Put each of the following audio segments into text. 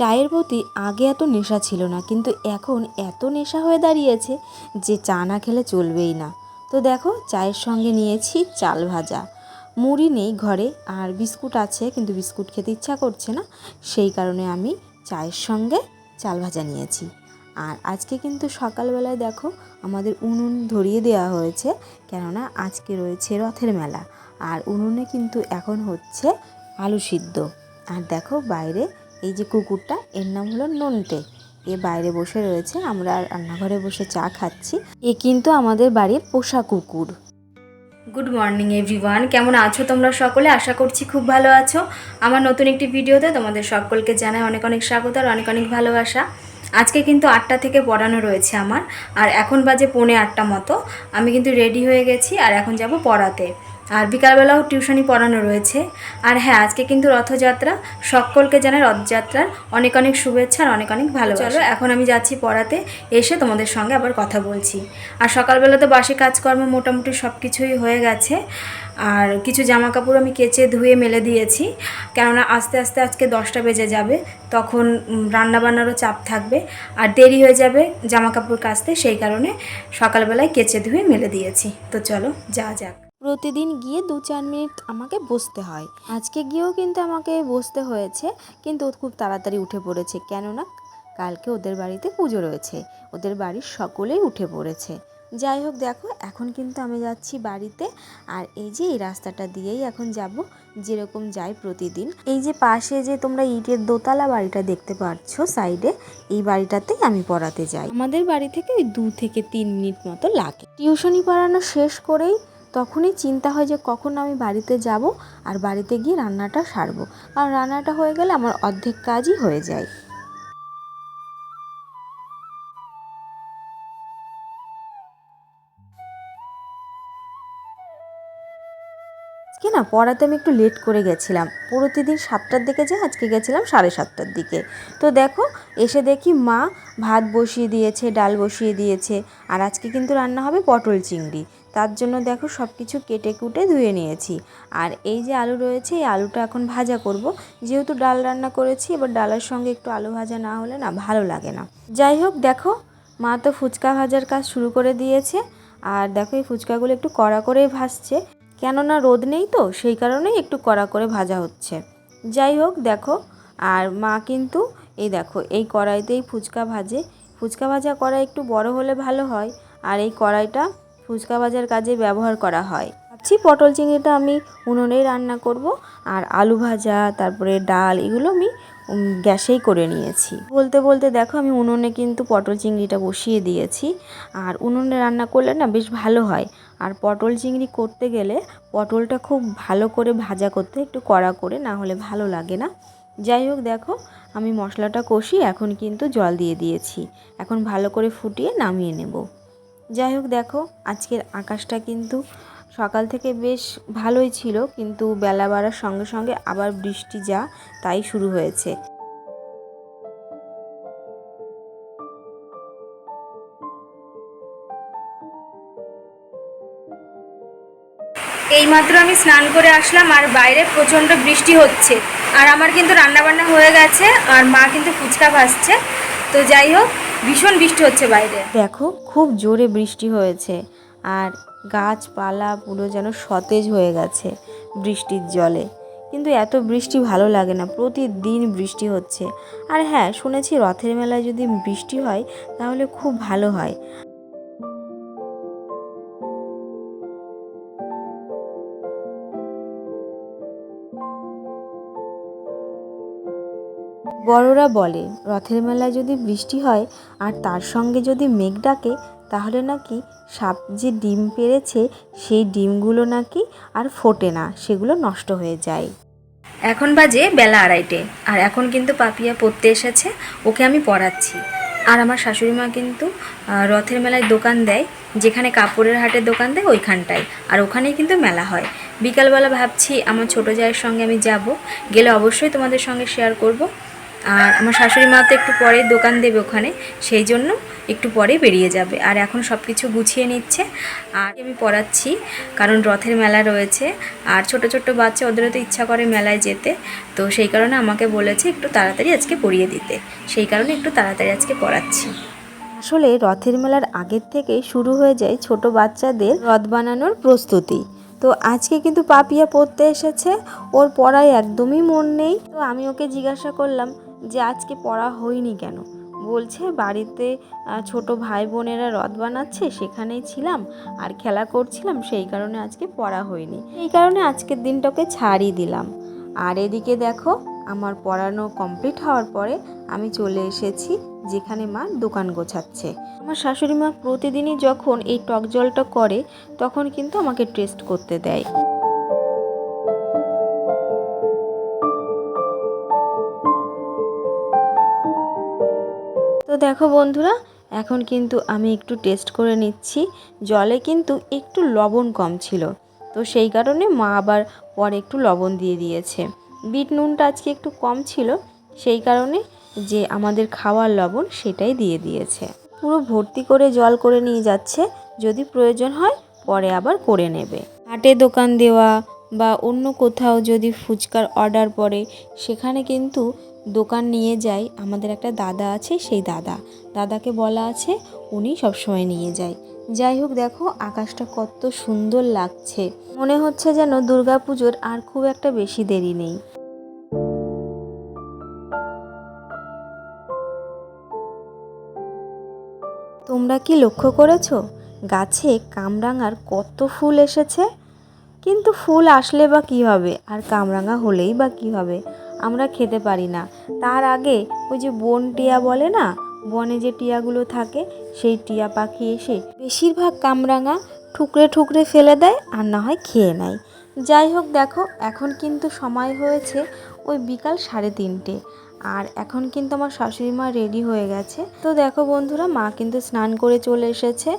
চায়ের প্রতি আগে এত নেশা ছিল না, কিন্তু এখন এত নেশা হয়ে দাঁড়িয়েছে যে চা না খেলে চলবেই না। তো দেখো, চায়ের সঙ্গে নিয়েছি চাল ভাজা। মুড়ি নেই ঘরে, আর বিস্কুট আছে, কিন্তু বিস্কুট খেতে ইচ্ছা করছে না। সেই কারণে আমি চায়ের সঙ্গে চাল ভাজা নিয়েছি। আর আজকে কিন্তু সকালবেলায় দেখো, আমাদের উনুন ধরিয়ে দেওয়া হয়েছে, কেননা আজকে রয়েছে রথের মেলা। আর উনুনে কিন্তু এখন হচ্ছে আলু সিদ্ধ। আর দেখো, বাইরে এই যে কুকুরটা, এর নাম হলো নন্টে। এ বাইরে বসে রয়েছে, আমরা রান্নাঘরে বসে চা খাচ্ছি। এ কিন্তু আমাদের বাড়ির পোষা কুকুর। গুড মর্নিং এভরিওয়ান কেমন আছো তোমরা সকলে? আশা করছি খুব ভালো আছো। আমার নতুন একটি ভিডিওতে তোমাদের সকলকে জানাই অনেক অনেক স্বাগত আর অনেক অনেক ভালোবাসা। আজকে কিন্তু আটটা থেকে পড়ানো রয়েছে আমার, আর এখন বাজে পৌনে আটটা মতো। আমি কিন্তু রেডি হয়ে গেছি, আর এখন যাব পড়াতে। আর বিকালবেলাও টিউশনি পড়ানো রয়েছে। আর হ্যাঁ আজকে কিন্তু রথযাত্রা। সকলকে জানাই রথযাত্রার অনেক অনেক শুভেচ্ছা আর অনেক অনেক ভালো চলো, এখন আমি যাচ্ছি পড়াতে। এসে তোমাদের সঙ্গে আবার কথা বলছি। আর সকালবেলা তো বাসি কাজকর্ম মোটামুটি সব কিছুই হয়ে গেছে। আর কিছু জামা কাপড় আমি কেচে ধুয়ে মেলে দিয়েছি। কেননা আস্তে আস্তে আজকে দশটা বেজে যাবে। তখন রান্নাবান্নারও চাপ থাকবে। আর দেরি হয়ে যাবে জামা কাপড় কাচতে। সেই কারণে সকালবেলায় কেচে ধুয়ে মেলে দিয়েছি। তো চলো, যা যাক। প্রতিদিন গিয়ে দু চার মিনিট আমাকে বসতে হয়। আজকে গিয়েও কিন্তু আমাকে বসতে হয়েছে, কিন্তু খুব তাড়াতাড়ি উঠে পড়েছে। কেননা কালকে ওদের বাড়িতে পুজো রয়েছে, ওদের বাড়ির সকলেই উঠে পড়েছে। যাই হোক, দেখো, এখন কিন্তু আমি যাচ্ছি বাড়িতে। আর এই যে এই রাস্তাটা দিয়েই এখন যাব, যেরকম যাই প্রতিদিন। এই যে পাশে যে তোমরা ইটের দোতলা বাড়িটা দেখতে পাচ্ছ সাইডে, এই বাড়িটাতেই আমি পড়াতে যাই। আমাদের বাড়ি থেকে ওই দু থেকে তিন মিনিট মতো লাগে। টিউশনি পড়ানো শেষ করেই তখনই চিন্তা হয় যে কখন আমি বাড়িতে যাব আর বাড়িতে গিয়ে রান্নাটা সারবো। কারণ রান্নাটা হয়ে গেলে আমার অর্ধেক কাজই হয়ে যায়। আজকে না পড়াতে আমি একটু লেট করে গেছিলাম। প্রতিদিন সাতটার দিকে যে আজকে গেছিলাম সাড়ে সাতটার দিকে। তো দেখো, এসে দেখি মা ভাত বসিয়ে দিয়েছে, ডাল বসিয়ে দিয়েছে, আর আজকে কিন্তু রান্না হবে পটল চিংড়ি। তার জন্য দেখো সব কিছু কেটে কুটে ধুয়ে নিয়েছি। আর এই যে আলু রয়েছে, এই আলুটা এখন ভাজা করব। যেহেতু ডাল রান্না করেছি, এবার ডালের সঙ্গে একটু আলু ভাজা না হলে না ভালো লাগে না। যাই হোক, দেখো, মা তো ফুচকা ভাজার কাজ শুরু করে দিয়েছে। আর দেখো এই ফুচকাগুলো একটু কড়া করেই ভাজছে। কেননা রোদ নেই তো, সেই কারণেই একটু কড়া করে ভাজা হচ্ছে। যাই হোক, দেখো, আর মা কিন্তু, এই দেখো, এই কড়াইতেই ফুচকা ভাজে। ফুচকা ভাজা কড়াই একটু বড় হলে ভালো হয়, আর এই কড়াইটা ফুচকা ভাজার কাজে ব্যবহার করা হয়। ভাবছি পটল চিংড়িটা আমি উনুনেই রান্না করব, আর আলু ভাজা, তারপরে ডাল, এগুলো আমি গ্যাসেই করে নিয়েছি। বলতে বলতে দেখো, আমি উনুনে কিন্তু পটল চিংড়িটা বসিয়ে দিয়েছি, আর উনুনে রান্না করলে না বেশ ভালো হয়। আর পটল চিংড়ি করতে গেলে পটলটা খুব ভালো করে ভাজা করতে, একটু কড়া করে, না হলে ভালো লাগে না। যাই হোক দেখো, আমি মশলাটা কষি এখন কিন্তু জল দিয়ে দিয়েছি। এখন ভালো করে ফুটিয়ে নামিয়ে নেব। যাই হোক দেখো, আজকের আকাশটা কিন্তু সকাল থেকে বেশ ভালোই ছিল, কিন্তু বেলা বাড়ার সঙ্গে সঙ্গে আবার বৃষ্টি যা, তাই শুরু হয়েছে। এইমাত্র আমি স্নান করে আসলাম আর বাইরে প্রচণ্ড বৃষ্টি হচ্ছে। আর আমার কিন্তু রান্নাবান্না হয়ে গেছে আর মা কিন্তু ফুচকা ভাসছে তো যাই হোক, ভীষণ বৃষ্টি হচ্ছে বাইরে। দেখো, খুব জোরে বৃষ্টি হয়েছে আর গাছপালা পুরো যেন সতেজ হয়ে গেছে বৃষ্টির জলে। কিন্তু এত বৃষ্টি ভালো লাগে না, প্রতিদিন বৃষ্টি হচ্ছে। আর হ্যাঁ শুনেছি রথের মেলায় যদি বৃষ্টি হয়, তাহলে খুব ভালো হয়। বড়রা বলে, রথের মেলায় যদি বৃষ্টি হয় আর তার সঙ্গে যদি মেঘ ডাকে, তাহলে নাকি সাপ যে ডিম পেড়েছে সেই ডিমগুলো নাকি আর ফোটে না, সেগুলো নষ্ট হয়ে যায়। এখন বাজে বেলা আড়াইটে, আর এখন কিন্তু পাপিয়া পড়তে এসেছে, ওকে আমি পড়াচ্ছি। আর আমার শাশুড়ি মা কিন্তু রথের মেলায় দোকান দেয়, যেখানে কাপড়ের হাটের দোকান দেয় ওইখানটায়। আর ওখানেই কিন্তু মেলা হয়। বিকালবেলা ভাবছি, আমার ছোটো জায়ের সঙ্গে আমি যাব, গেলে অবশ্যই তোমাদের সঙ্গে শেয়ার করব। আর আমার শাশুড়ি মা তো একটু পরে দোকান দেবে ওখানে, সেই জন্য একটু পরে বেরিয়ে যাবে। আর এখন সব কিছু গুছিয়ে নিচ্ছে। আর আমি পড়াচ্ছি, কারণ রথের মেলা রয়েছে। আর ছোট ছোট বাচ্চা, ওদেরও তো ইচ্ছা করে মেলায় যেতে। তো সেই কারণে আমাকে বলেছে একটু তাড়াতাড়ি আজকে পড়িয়ে দিতে। সেই কারণে একটু তাড়াতাড়ি আজকে পড়াচ্ছি। আসলে রথের মেলার আগের থেকেই শুরু হয়ে যায় ছোট বাচ্চাদের রথ বানানোর প্রস্তুতি। তো আজকে কিন্তু পাপিয়া পড়তে এসেছে। ওর পড়ায় একদমই মন নেই। তো আমি ওকে জিজ্ঞাসা করলাম যে আজকে পড়া হয়নি কেন? বলছে, বাড়িতে ছোট ভাই বোনেরা রথ বানাচ্ছে, সেখানেই ছিলাম আর খেলা করছিলাম, সেই কারণে আজকে পড়া হয়নি। এই কারণে আজকের দিনটাকে ছাড়ই দিলাম। আর এদিকে দেখো, আমার পড়ানো কমপ্লিট হওয়ার পরে আমি চলে এসেছি, যেখানে মা দোকান গোছাচ্ছে। আমার শাশুড়ি মা প্রতিদিনই যখন এই টক জলটা করে, তখন কিন্তু আমাকে টেস্ট করতে দেয়। দেখো বন্ধুরা, এখন কিন্তু আমি একটু টেস্ট করে নিচ্ছি। জলে কিন্তু একটু লবণ কম ছিল, তো সেই কারণে মা আবার পরে একটু লবণ দিয়ে দিয়েছে। বিট নুনটা আজকে একটু কম ছিল, সেই কারণে যে আমাদের খাওয়ার লবণ সেটাই দিয়ে দিয়েছে। পুরো ভর্তি করে জল করে নিয়ে যাচ্ছে, যদি প্রয়োজন হয় পরে আবার করে নেবে। হাটে দোকান দেওয়া বা অন্য কোথাও যদি ফুচকার অর্ডার পড়ে, সেখানে কিন্তু দোকান নিয়ে যাই, আমাদের একটা দাদা আছে, সেই দাদা। দাদাকে বলা আছে, উনি সবসময় নিয়ে যায়। যাই হোক, দেখো, আকাশটা কত সুন্দর লাগছে। মনে হচ্ছে যেন দুর্গাপুজোর আর খুব একটা বেশি দেরি নেই। তোমরা কি লক্ষ্য করেছ? গাছে কামরাঙার কত ফুল এসেছে? কিন্তু ফুল আসলে বা কী হবে? আর কামরাঙা হলেই বা কী হবে? আমরা খেতে পারি না। তার আগে ওই যে বন টিয়া বলে না, বনে যে টিয়াগুলো থাকে, সেই টিয়া পাখি এসে বেশিরভাগ কামরাঙা ঠুকরে ঠুকরে ফেলে দেয় আর না হয় খেয়ে নেয়। যাই হোক দেখো, এখন কিন্তু সময় হয়েছে ওই বিকাল সাড়ে তিনটে আর এখন কিন্তু আমার শাশুড়ি মা রেডি হয়ে গেছে। তো দেখো বন্ধুরা, মা কিন্তু স্নান করে চলে এসেছে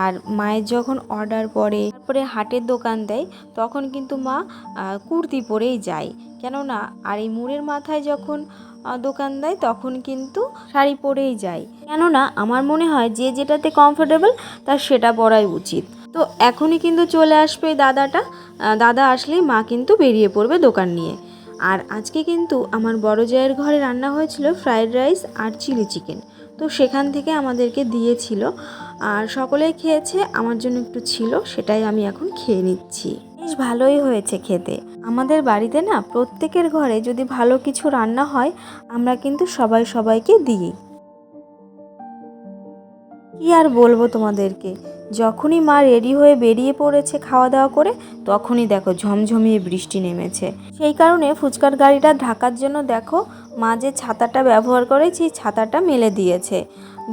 আর মায়ের যখন অর্ডার পড়ে তারপরে হাটের দোকান দেয়, তখন কিন্তু মা কুর্তি পরেই যায়। কেননা, আর এই মুড়ের মাথায় যখন দোকান দেয়, তখন কিন্তু শাড়ি পরেই যায়। কেননা, আমার মনে হয় যে যেটাতে কমফোর্টেবল তার সেটা পরাই উচিত। তো এখনই কিন্তু চলে আসবে দাদাটা। দাদা আসলেই মা কিন্তু বেরিয়ে পড়বে দোকান নিয়ে। আর আজকে কিন্তু আমার বড় জায়ের ঘরে রান্না হয়েছিল ফ্রাইড রাইস আর চিলি চিকেন তো সেখান থেকে আমাদেরকে দিয়েছিল। আর সকলে খেয়েছে, আমার জন্য একটু ছিল, সেটাই আমি এখন খেয়ে নিচ্ছি। বেশ ভালোই হয়েছে খেতে। আমাদের বাড়িতে না প্রত্যেকের ঘরে যদি ভালো কিছু রান্না হয়, আমরা কিন্তু সবাই সবাইকে দিই। কি আর বলব তোমাদেরকে? যখনই মা রেডি হয়ে বেরিয়ে পড়েছে খাওয়া দাওয়া করে, তখনই দেখো ঝমঝমিয়ে বৃষ্টি নেমেছে। সেই কারণে ফুচকার গাড়িটা ঢাকার জন্য দেখো, মা যে ছাতাটা ব্যবহার করে, সেই ছাতাটা মেলে দিয়েছে।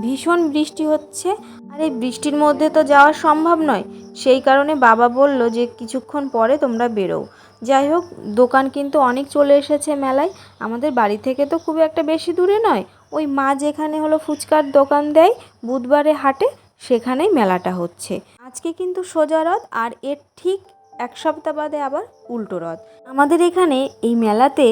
ভীষণ বৃষ্টি হচ্ছে আর এই বৃষ্টির মধ্যে তো যাওয়া সম্ভব নয়। সেই কারণে বাবা বলল যে কিছুক্ষণ পরে তোমরা বেরো যাই হোক, দোকান কিন্তু অনেক চলে এসেছে মেলায়। আমাদের বাড়ি থেকে তো খুব একটা বেশি দূরে নয়। ওই মা যেখানে হলো ফুচকার দোকান দেয়, বুধবারে হাটে, সেখানেই মেলাটা হচ্ছে। আজকে কিন্তু সোজা রথ, আর এর ঠিক এক সপ্তাহ বাদে আবার উল্টো রথ। আমাদের এখানে এই মেলাতে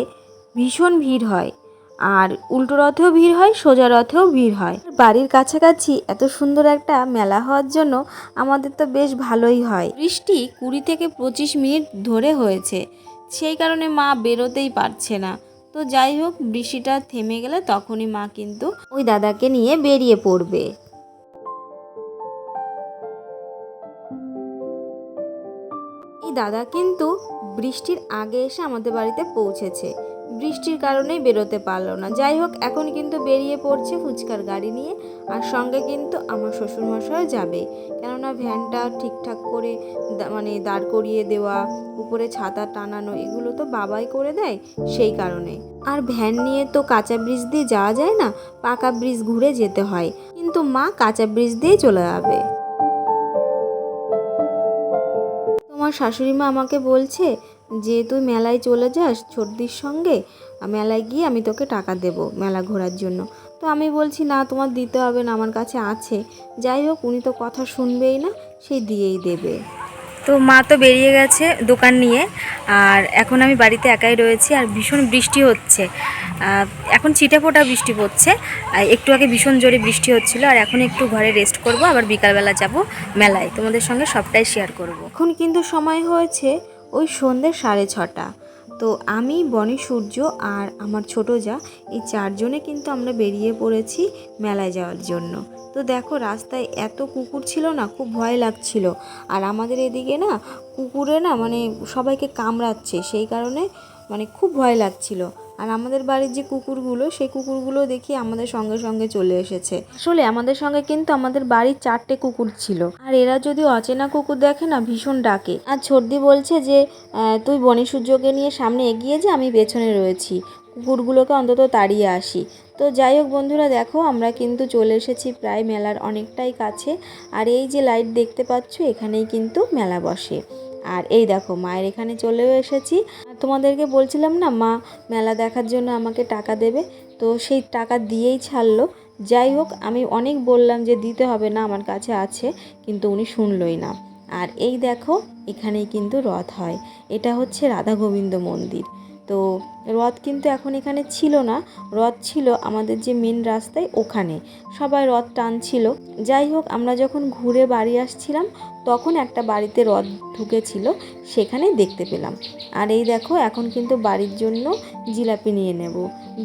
ভীষণ ভিড় হয়। আর উল্টো রথেও ভিড় হয়, সোজা রথেও ভিড় হয়। বাড়ির কাছাকাছি এত সুন্দর একটা মেলা হওয়ার জন্য আমাদের তো বেশ ভালোই হয়। বৃষ্টি কুড়ি থেকে পঁচিশ মিনিট ধরে হয়েছে, সেই কারণে মা বেরোতেই পারছে না। তো যাই হোক, বৃষ্টিটা থেমে গেলে তখনই মা কিন্তু ওই দাদাকে নিয়ে বেরিয়ে পড়বে। এই দাদা কিন্তু বৃষ্টির আগে এসে আমাদের বাড়িতে পৌঁছেছে। বৃষ্টির কারণেই বেরোতে পারল না। যাই হোক, এখন কিন্তু বেরিয়ে পড়ছে ফুচকার গাড়ি নিয়ে আর সঙ্গে কিন্তু আমার শ্বশুরমশাইও যাবে। কেননা ভ্যানটা ঠিকঠাক করে মানে দাঁড় করিয়ে দেওয়া, উপরে ছাতা টানানো, এগুলো তো বাবাই করে দেয় সেই কারণে। আর ভ্যান নিয়ে তো কাঁচা ব্রিজ দিয়ে যাওয়া যায় না, পাকা ব্রিজ ঘুরে যেতে হয়। কিন্তু মা কাঁচা ব্রিজ দিয়েই চলে যাবে। তোমার শাশুড়ি মা আমাকে বলছে যে তুই মেলায় চলে যাস ছোটদির সঙ্গে মেলায় গিয়ে আমি তোকে টাকা দেব মেলা ঘোরার জন্য। তো আমি বলছি না তোমার দিতে হবে না আমার কাছে আছে। যাই হোক উনি তো কথা শুনবেই না সেই দিয়েই দেবে। তো মা তো বেরিয়ে গেছে দোকান নিয়ে আর এখন আমি বাড়িতে একাই রয়েছি আর ভীষণ বৃষ্টি হচ্ছে। এখন ছিটে ফোটা বৃষ্টি পড়ছে একটু আগে ভীষণ জোরে বৃষ্টি হচ্ছিল আর এখন একটু ঘরে রেস্ট করব আবার বিকালবেলা যাব মেলায়। তোমাদের সঙ্গে সবটাই শেয়ার করব। এখন কিন্তু সময় হয়েছে ওই সন্ধ্যে সাড়ে ছটা। তো আমি, বনি, সূর্য আর আমার ছোট যা, এই চারজনে কিন্তু আমরা বেরিয়ে পড়েছি মেলায় যাওয়ার জন্য। তো দেখো, রাস্তায় এত কুকুর ছিল না, খুব ভয় লাগছিল। আর আমাদের এদিকে না, কুকুরে না মানে সবাইকে কামড়াচ্ছে, সেই কারণে মানে খুব ভয় লাগছিল। আর আমাদের বাড়ির যে কুকুরগুলো, সেই কুকুরগুলো দেখি আমাদের সঙ্গে সঙ্গে চলে এসেছে। আসলে আমাদের সঙ্গে কিন্তু আমাদের বাড়ির চারটে কুকুর ছিল। আর এরা যদি অচেনা কুকুর দেখে না, ভীষণ ডাকে। আর ছর্দি বলছে যে তুই বনি সূর্যকে নিয়ে সামনে এগিয়ে যা, আমি পেছনে রয়েছি। কুকুরগুলোকে অন্তত তাড়িয়ে আসি। তো যাই হোক বন্ধুরা, দেখো আমরা কিন্তু চলে এসেছি প্রায় মেলার অনেকটাই কাছে। আর এই যে লাইট দেখতে পাচ্ছ, এখানেই কিন্তু মেলা বসে। আর এই দেখো, মায়ের এখানে চলেও এসেছি। তোমাদেরকে বলছিলাম না, মা মেলা দেখার জন্য আমাকে টাকা দেবে, তো সেই টাকা দিয়েই ছাড়লো। যাই হোক, আমি অনেক বললাম যে দিতে হবে না, আমার কাছে আছে, কিন্তু উনি শুনলই না। আর এই দেখো, এখানেই কিন্তু রথ হয়। এটা হচ্ছে রাধা গোবিন্দ মন্দির। তো রথ কিন্তু এখন এখানে ছিল না। রথ ছিল আমাদের যে মেন রাস্তায় ওখানে। সবাই রথ টানছিল। যাই হোক, আমরা যখন ঘুরে বাড়ি আসছিলাম, তখন একটা বাড়িতে রথ ঢুকেছিল, সেখানে দেখতে পেলাম। আর এই দেখো, এখন কিন্তু বাড়ির জন্য জিলাপি নিয়ে নেব।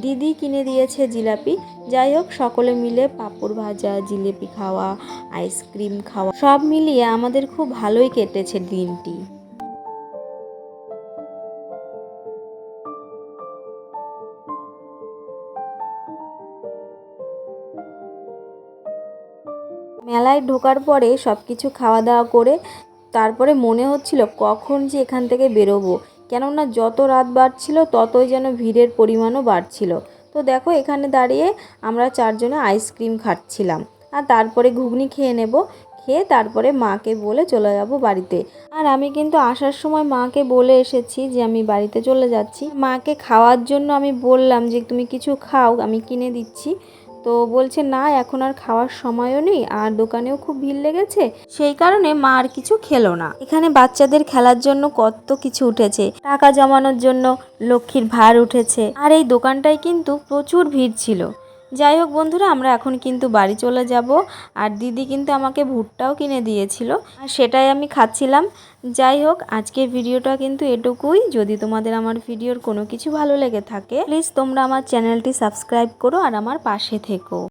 দিদি কিনে দিয়েছে জিলাপি। যাই হোক, সকলে মিলে পাঁপড় ভাজা, জিলিপি খাওয়া আইসক্রিম খাওয়া, সব মিলিয়ে আমাদের খুব ভালোই কেটেছে দিনটি। মেলায় ঢোকার পরে সব কিছু খাওয়া দাওয়া করে তারপরে মনে হচ্ছিল কখন যে এখান থেকে বেরোবো। কেননা যত রাত বাড়ছিল, ততই যেন ভিড়ের পরিমাণও বাড়ছিল। তো দেখো, এখানে দাঁড়িয়ে আমরা চারজনে আইসক্রিম খাচ্ছিলাম। আর তারপরে ঘুগনি খেয়ে নেব। খেয়ে তারপরে মাকে বলে চলে যাব বাড়িতে। আর আমি কিন্তু আসার সময় মাকে বলে এসেছি যে আমি বাড়িতে চলে যাচ্ছি। মাকে খাওয়ার জন্য আমি বললাম যে, তুমি কিছু খাও, আমি কিনে দিচ্ছি। তো বলছে, না, এখন আর খাওয়ার সময়ও নেই আর দোকানেও খুব ভিড় লেগেছে। সেই কারণে মা আর কিছু খেলো না। এখানে বাচ্চাদের খেলার জন্য কত কিছু উঠেছে। টাকা জমানোর জন্য লক্ষ্মীর ভার উঠেছে। আর এই দোকানটায় কিন্তু প্রচুর ভিড় ছিল। যাই হোক বন্ধুরা, আমরা এখন কিন্তু বাড়ি চলে যাব। আর দিদি কিন্তু আমাকে ভুট্টাও কিনে দিয়েছিল। আর সেটাই আমি খাচ্ছিলাম। যাই হোক, আজকের ভিডিওটা কিন্তু এটুকুই। যদি তোমাদের আমার ভিডিওর কোনো কিছু ভালো লেগে থাকে প্লিজ তোমরা আমার চ্যানেলটি সাবস্ক্রাইব করো আর আমার পাশে থেকো।